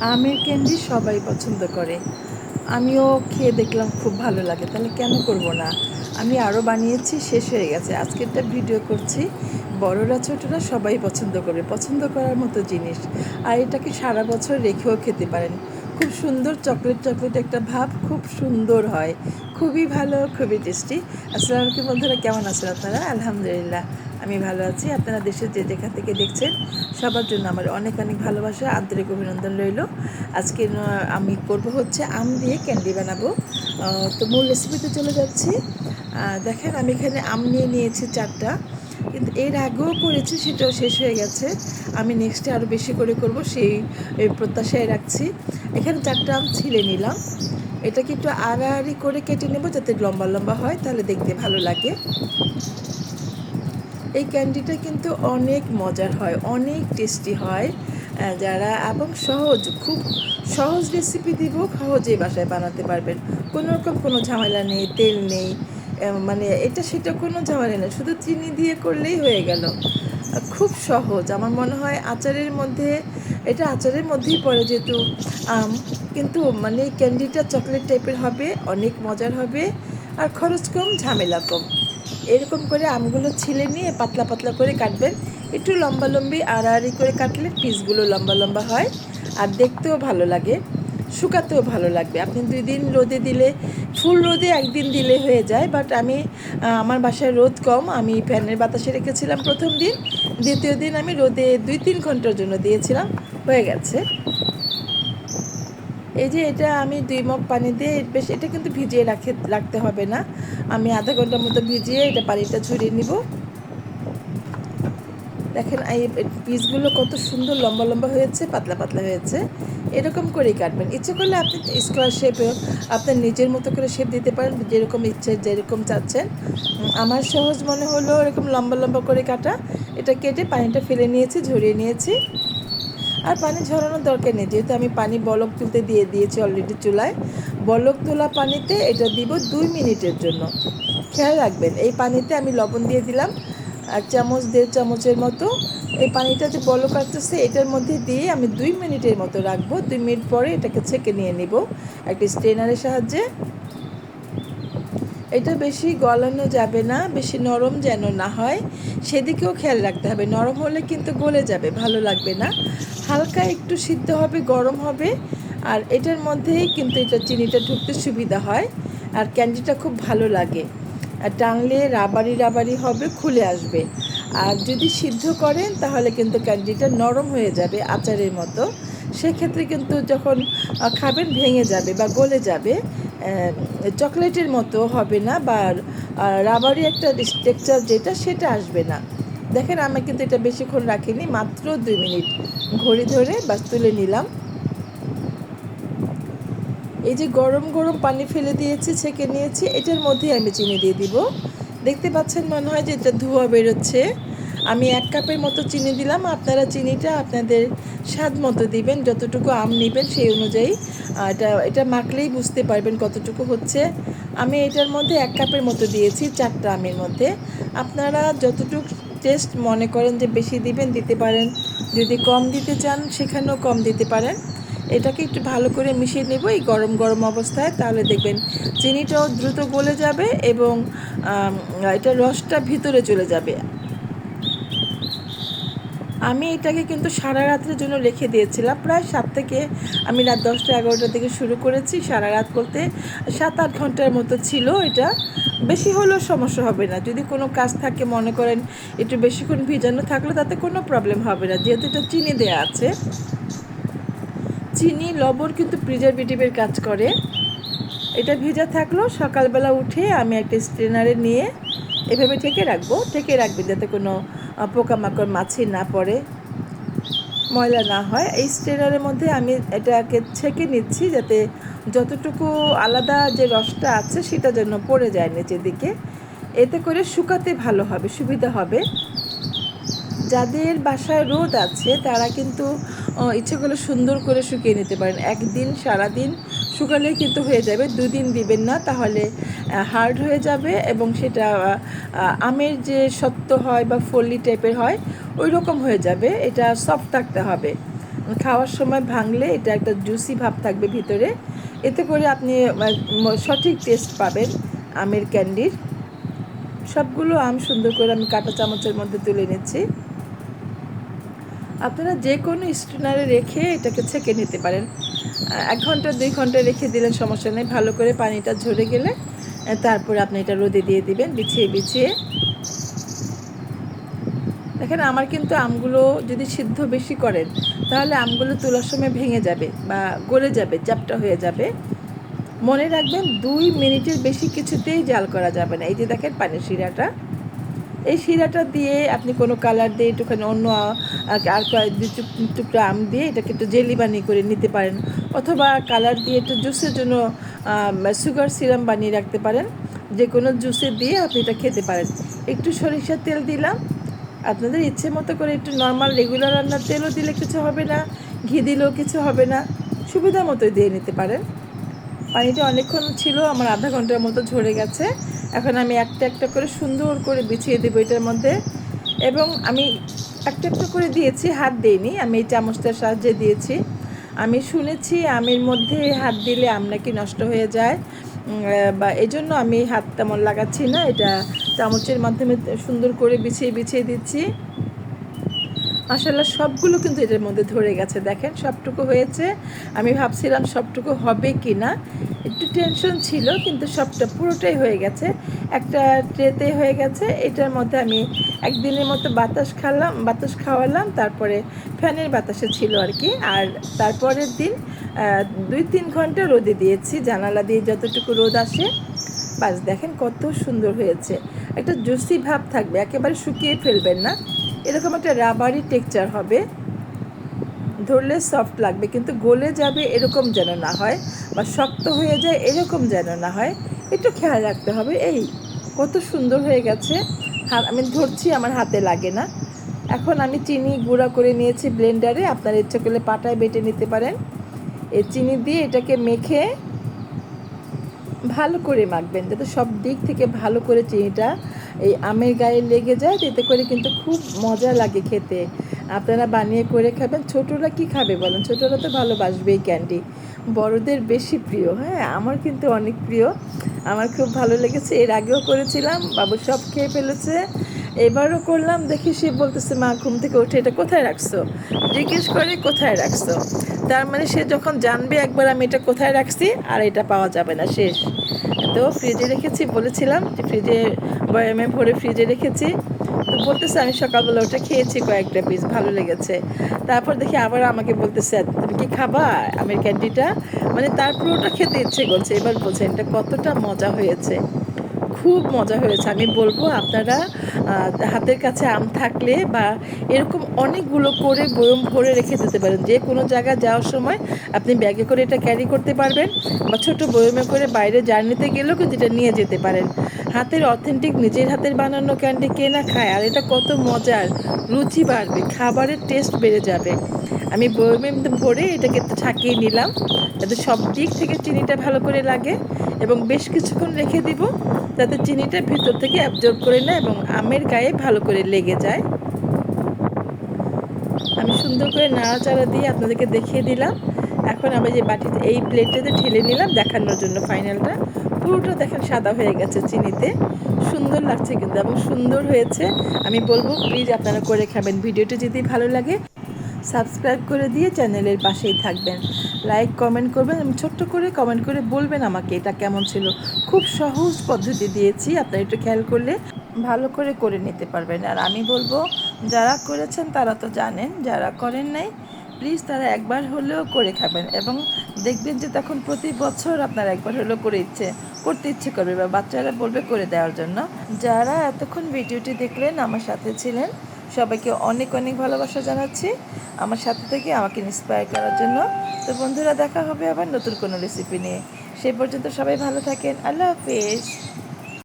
আমের ক্যান্ডি সবাই পছন্দ করে। আমিও খেয়ে দেখলাম খুব ভালো লাগে, তাহলে কেন করব না? আমি আরও বানিয়েছি, শেষ হয়ে গেছে। আজকেরটা ভিডিও করছি, বড়রা ছোটরা সবাই পছন্দ করবে, পছন্দ করার মতো জিনিস। আর এটাকে সারা বছর রেখেও খেতে পারেন। খুব সুন্দর চকলেট চকলেট একটা ভাব, খুব সুন্দর হয়। খুবই ভালো, খুবই টেস্টি। আসসালামু আলাইকুম বন্ধুরা, কেমন আছেন আপনারা? আলহামদুলিল্লাহ। আমি ভালো আছি। আপনারা দেশের যে যেখান থেকে দেখছেন, সবার জন্য আমার অনেক অনেক ভালোবাসা, আন্তরিক অভিনন্দন রইল। আজকে আমি করব হচ্ছে আম দিয়ে ক্যান্ডি বানাবো। তো মূল রেসিপিতে চলে যাচ্ছি। দেখেন আমি এখানে আম নিয়ে নিয়েছি চারটা। কিন্তু এর আগেও করেছি, সেটাও শেষ হয়ে গেছে। আমি নেক্সটে আরও বেশি করে করব, সেই প্রত্যাশায় রাখছি। এখানে চারটা আম ছিলে নিলাম। এটাকে একটু আড়াআড়ি করে কেটে নেব যাতে লম্বা লম্বা হয়, তাহলে দেখতে ভালো লাগে। এই ক্যান্ডিটা কিন্তু অনেক মজার হয়, অনেক টেস্টি হয়। যারা এবং সহজ, খুব সহজ রেসিপি দিব, সহজেই বাসায় বানাতে পারবেন। কোনো রকম কোনো ঝামেলা নেই, তেল নেই মানে এটা সেটা কোনো ঝামেলা নেই, শুধু চিনি দিয়ে করলেই হয়ে গেল। খুব সহজ, আমার মনে হয় আচারের মধ্যে, এটা আচারের মধ্যেই পড়ে যেহেতু, আম, কিন্তু মানে ক্যান্ডিটা চকলেট টাইপের হবে, অনেক মজার হবে, আর খরচ কম, ঝামেলা কম। এরকম করে আমগুলো ছিলে নিয়ে পাতলা পাতলা করে কাটবেন। একটু লম্বা লম্বি আড়াআড়ি করে কাটলে পিসগুলো লম্বা লম্বা হয় আর দেখতেও ভালো লাগে, শুকাতেও ভালো লাগবে। আপনি দুই দিন রোদে দিলে, ফুল রোদে একদিন দিলে হয়ে যায় বাট আমি আমার বাসায় রোদ কম, আমি ফ্যানের বাতাসে রেখেছিলাম প্রথম দিন, দ্বিতীয় দিন আমি রোদে দুই তিন ঘণ্টার জন্য দিয়েছিলাম, হয়ে গেছে। এই যে এটা আমি দুই মগ পানি দিয়ে বেশ, এটা কিন্তু ভিজিয়ে রাখে, রাখতে হবে না। আমি আধা ঘণ্টার মতো ভিজিয়ে এটা পানিটা ঝরিয়ে নিব। দেখেন এই পিসগুলো কত সুন্দর লম্বা লম্বা হয়েছে, পাতলা পাতলা হয়েছে। এরকম করেই কাটবেন। ইচ্ছে করলে আপনি স্কোয়ার শেপেও আপনার নিজের মতো করে শেপ দিতে পারেন, যেরকম ইচ্ছে, যেরকম চাচ্ছেন। আমার সহজ মনে হলো এরকম লম্বা লম্বা করে কাটা। এটা কেটে পানিটা ফেলে নিয়েছি, ঝরিয়ে নিয়েছি। আর পানি ঝরানোর দরকার নেই। যেহেতু আমি পানি বলক তুলতে দিয়ে দিয়েছি অলরেডি চুলায়, বলক তোলা পানিতে এটা দিব দুই মিনিটের জন্য। খেয়াল রাখবেন, এই পানিতে আমি লবণ দিয়ে দিলাম, আর চামচ, দেড় চামচের মতো। এই পানিটা যে বলক আসতেছে, এটার মধ্যে দিয়ে আমি দুই মিনিটের মতো রাখব। দুই মিনিট পরে এটাকে ছেঁকে নিয়ে নিব। একটা স্ট্রেনারের সাহায্যে। এটা বেশি গলানো যাবে না, বেশি নরম যেন না হয়। সেদিকেও খেয়াল রাখতে হবে। নরম হলে কিন্তু গলে যাবে, ভালো লাগবে না। হালকা একটু সিদ্ধ হবে, গরম হবে। আর এটার মধ্যেই কিন্তু এটা চিনিটা ঢুকতে সুবিধা হয়। আর ক্যান্ডিটা খুব ভালো লাগে। আর টানলে রাবারি রাবারি হবে, খুলে আসবে। আর যদি সিদ্ধ করেন, তাহলে কিন্তু ক্যান্ডিটা নরম হয়ে যাবে আচারের মতো। সেক্ষেত্রে কিন্তু যখন খাবেন, ভেঙে যাবে বা গলে যাবে চকলেটের মতো হবে না, বা রাবারি একটা টেক্সচার যেটা, সেটা আসবে না। দেখেন, আমি কিন্তু এটা বেশিক্ষণ রাখিনি, মাত্র দুই মিনিট ঘড়ি ধরে বাস তুলে নিলাম। এই যে গরম গরম পানি ফেলে দিয়েছি, ছেঁকে নিয়েছি, এটার মধ্যেই আমি চিনি দিয়ে দিব। দেখতে পাচ্ছেন মনে হয় যে এটা ধোঁয়া বেরোচ্ছে। আমি এক কাপের মতো চিনি দিলাম, আপনারা চিনিটা আপনাদের স্বাদ মতো দিবেন, যতটুকু আম নেবেন সেই অনুযায়ী। এটা এটা মাখলেই বুঝতে পারবেন কতটুকু হচ্ছে। আমি এটার মধ্যে এক কাপের মতো দিয়েছি, চারটা আমের মধ্যে। আপনারা যতটুকু টেস্ট মনে করেন যে বেশি দিবেন, দিতে পারেন। যদি কম দিতে চান, সেখানেও কম দিতে পারেন। এটাকে একটু ভালো করে মিশিয়ে নেব এই গরম গরম অবস্থায়। তাহলে দেখবেন চিনিটাও দ্রুত গলে যাবে এবং এটা রসটা ভিতরে চলে যাবে। আমি এটাকে কিন্তু সারা রাতের জন্য রেখে দিয়েছিলাম। প্রায় সাত থেকে, আমি রাত দশটা এগারোটা থেকে শুরু করেছি, সারা রাত করতে। সাত আট ঘণ্টার মতো ছিল এটা। বেশি হলেও সমস্যা হবে না। যদি কোনো কাজ থাকে, মনে করেন একটু বেশিক্ষণ ভিজানো থাকলে, তাতে কোনো প্রবলেম হবে না। যেহেতু এটা চিনি দেওয়া আছে। চিনি, লবণ কিন্তু প্রিজারভেটিভের কাজ করে। এটা ভিজা থাকল, সকালবেলা উঠে আমি একটা স্ট্রেনারে নিয়ে এভাবে ঠেকে রাখব। ঠেকে রাখবে যাতে কোনো পোকামাকড় মাছি না পড়ে, ময়লা না হয়, এই স্ট্রেনারের মধ্যে আমি এটাকে ছেঁকে নিচ্ছি যাতে যতটুকু আলাদা যে রসটা আছে সেটা যেন পড়ে যায় নিচের দিকে। এতে করে শুকাতে ভালো হবে, সুবিধা হবে। যাদের বাসায় রোদ আছে তারা কিন্তু ইচ্ছে করলে সুন্দর করে শুকিয়ে নিতে পারেন। একদিন, সারাদিন শুকালেই কিন্তু হয়ে যাবে, দুদিন দিবেন না, তাহলে হার্ড হয়ে যাবে এবং সেটা আমের যে সত্য হয় বা ফল্লি টাইপের হয় ওই রকম হয়ে যাবে। এটা সফট থাকতে হবে। খাওয়ার সময় ভাঙলে এটা একটা জুসি ভাব থাকবে ভিতরে। এতে করে আপনি সঠিক টেস্ট পাবেন আমের ক্যান্ডির সবগুলো আম সুন্দর করে আমি কাঁটা চামচের মধ্যে তুলে নিচ্ছি। আপনারা যে কোনো স্ট্রেনারে রেখে এটাকে ছেঁকে নিতে পারেন। এক ঘণ্টা, দুই ঘণ্টা রেখে দিলেন, সমস্যা নেই। ভালো করে পানিটা ঝরে গেলে তারপরে আপনি এটা রোদে দিয়ে দিবেন, বিছিয়ে বিছিয়ে। দেখেন, আমার কিন্তু আমগুলো যদি সিদ্ধ বেশি করেন, তাহলে আমগুলো তোলার সময় ভেঙে যাবে বা গলে যাবে, চ্যাপটা হয়ে যাবে। মনে রাখবেন, দুই মিনিটের বেশি কিছুতেই জাল করা যাবে না। এই যে দেখেন, পানির শিরাটা। এই শিরাটা দিয়ে আপনি কোনো কালার দিয়ে একটুখানি অন্য আর কয়েক টুকরো আম দিয়ে এটাকে একটু জেলি বানিয়ে করে নিতে পারেন। অথবা কালার দিয়ে একটু জুসের জন্য সুগার সিরাম বানিয়ে রাখতে পারেন। যে কোনো জুসে দিয়ে আপনি এটা খেতে পারেন। একটু সরিষার তেল দিলাম। আপনাদের ইচ্ছে মতো করে একটু নর্মাল রেগুলার রান্নার তেলও দিলে কিছু হবে না, ঘি দিলেও কিছু হবে না। সুবিধা মতোই দিয়ে নিতে পারেন। পানিটা অনেকক্ষণ ছিল, আমার আধা ঘণ্টার মতো ঝরে গেছে। এখন আমি একটা একটা করে সুন্দর করে বিছিয়ে দেবো এটার মধ্যে। এবং আমি একটা একটা করে দিয়েছি, হাত দিইনি, আমি এই চামচটার সাহায্যে দিয়েছি। আমি শুনেছি আমের মধ্যে হাত দিলে আম নাকি নষ্ট হয়ে যায় বা এই জন্য আমি হাত তেমন লাগাচ্ছি না, এটা চামচের মাধ্যমে সুন্দর করে বিছিয়ে বিছিয়ে দিচ্ছি। আসলে সবগুলো কিন্তু এটার মধ্যে ধরে গেছে, দেখেন সবটুকু হয়েছে। আমি ভাবছিলাম সবটুকু হবে কি না একটু টেনশন ছিল, কিন্তু সবটা পুরোটাই হয়ে গেছে। একটা ট্রেতে হয়ে গেছে, এটার মধ্যে আমি একদিনের মতো বাতাস খালাম, বাতাস খাওয়ালাম, তারপরে ফ্যানের বাতাসে ছিল আর কি। আর তারপরের দিন দুই তিন ঘণ্টা রোদে দিয়েছি, জানালা দিয়ে যতটুকু রোদ আসে, বাস দেখেন কত সুন্দর হয়েছে। একটা জুসি ভাব থাকবে, একেবারে শুকিয়ে ফেলবেন না। এরকম একটা রাবারি টেক্সচার হবে। ধরলে সফট লাগবে, কিন্তু গলে যাবে এরকম যেন না হয় বা শক্ত হয়ে যায় এরকম যেন না হয়, একটু খেয়াল রাখতে হবে। এই কত সুন্দর হয়ে গেছে। আমি ধরছি, আমার হাতে লাগে না। এখন আমি চিনি গুঁড়া করে নিয়েছি ব্লেন্ডারে আপনার ইচ্ছা করলে পাটায় বেটে নিতে পারেন। এই চিনি দিয়ে এটাকে মেখে ভালো করে মাখবেন, যাতে সব দিক থেকে ভালো করে চিনিটা এই আমের গায়ে লেগে যায়, এতে করে কিন্তু খুব মজা লাগে খেতে। আপনারা বানিয়ে করে খাবেন। ছোটরা কি খাবে বলেন? ছোটরা তো ভালোবাসবেই ক্যান্ডি। বড়দের বেশি প্রিয়। হ্যাঁ আমার কিন্তু অনেক প্রিয়। আমার খুব ভালো লেগেছে। এর আগেও করেছিলাম। বাবু সব খেয়ে ফেলেছে। এবারও করলাম। দেখি সে বলতেছে, মা, ঘুম থেকে উঠে এটা কোথায় রাখছো? জিজ্ঞেস করে, কোথায় রাখছো? তার মানে সে যখন জানবে একবার আমি এটা কোথায় রাখছি, আর এটা পাওয়া যাবে না। শেষ। তো ফ্রিজে রেখেছি, বলেছিলাম যে ফ্রিজে বয়ামে ভরে ফ্রিজে রেখেছি। তো বলতেছে, আমি সকালবেলা ওটা খেয়েছি কয়েকটা পিস ভালো লেগেছে। তারপর দেখি আবার আমাকে বলতেছে, তুমি কি খাবা আমের ক্যান্ডিটা মানে তারপর ওটা খেতে ইচ্ছে করছে। এবার বলছে, এটা কতটা মজা হয়েছে। খুব মজা হয়েছে। আমি বলব আপনারা হাতের কাছে আম থাকলে বা এরকম অনেকগুলো করে বয়ম ভরে রেখে যেতে পারেন। যে কোনো জায়গায় যাওয়ার সময় আপনি ব্যাগে করে এটা ক্যারি করতে পারবেন বা ছোট বয়মে করে বাইরে জার্নিতে গেলেও কিন্তু এটা নিয়ে যেতে পারেন। হাতের অথেন্টিক নিজের হাতের বানানো ক্যান্ডি কে না খায়, আর এটা কত মজার, রুচি বাড়বে, খাবারের টেস্ট বেড়ে যাবে। আমি বয়মে ভরে এটাকে ছাকিয়ে নিলাম, যাতে সব দিক থেকে চিনিটা ভালো করে লাগে এবং বেশ কিছুক্ষণ রেখে দিব। যাতে চিনিটা ভিতর থেকে অ্যাবজর্ব করে নেয় এবং আমের গায়ে ভালো করে লেগে যায়। আমি সুন্দর করে নাড়াচাড়া দিয়ে আপনাদেরকে দেখিয়ে দিলাম। এখন আমি যে বাটিতে এই প্লেটটাতে ঢেলে নিলাম দেখানোর জন্য ফাইনালটা পুরোটা দেখেন সাদা হয়ে গেছে চিনিতে। সুন্দর লাগছে কিন্তু এবং সুন্দর হয়েছে। আমি বলব প্লিজ আপনারা করে খাবেন। ভিডিওটি যদি ভালো লাগে সাবস্ক্রাইব করে দিয়ে চ্যানেলের পাশেই থাকবেন। লাইক কমেন্ট করবেন এবং ছোট্ট করে কমেন্ট করে বলবেন আমাকে এটা কেমন ছিল। খুব সহজ পদ্ধতি দিয়েছি, আপনারা একটু খেয়াল করলে ভালো করে করে নিতে পারবেন। আর আমি বলব, যারা করেছেন তারা তো জানেন, যারা করেন নাই প্লিজ তারা একবার হলেও করে খাবেন এবং দেখবেন যে তখন প্রতি বছর আপনার একবার হলেও করে ইচ্ছে, করতে ইচ্ছে করবে বা বাচ্চারা বলবে করে দেওয়ার জন্য। যারা এতক্ষণ ভিডিওটি দেখলেন, আমার সাথে ছিলেন সবাইকে অনেক অনেক ভালোবাসা জানাচ্ছি আমার সাথে থেকে আমাকে ইন্সপায়ার করার জন্য। তো বন্ধুরা, দেখা হবে আবার নতুন কোনো রেসিপি নিয়ে। সেই পর্যন্ত সবাই ভালো থাকেন। আল্লাহ হাফেজ।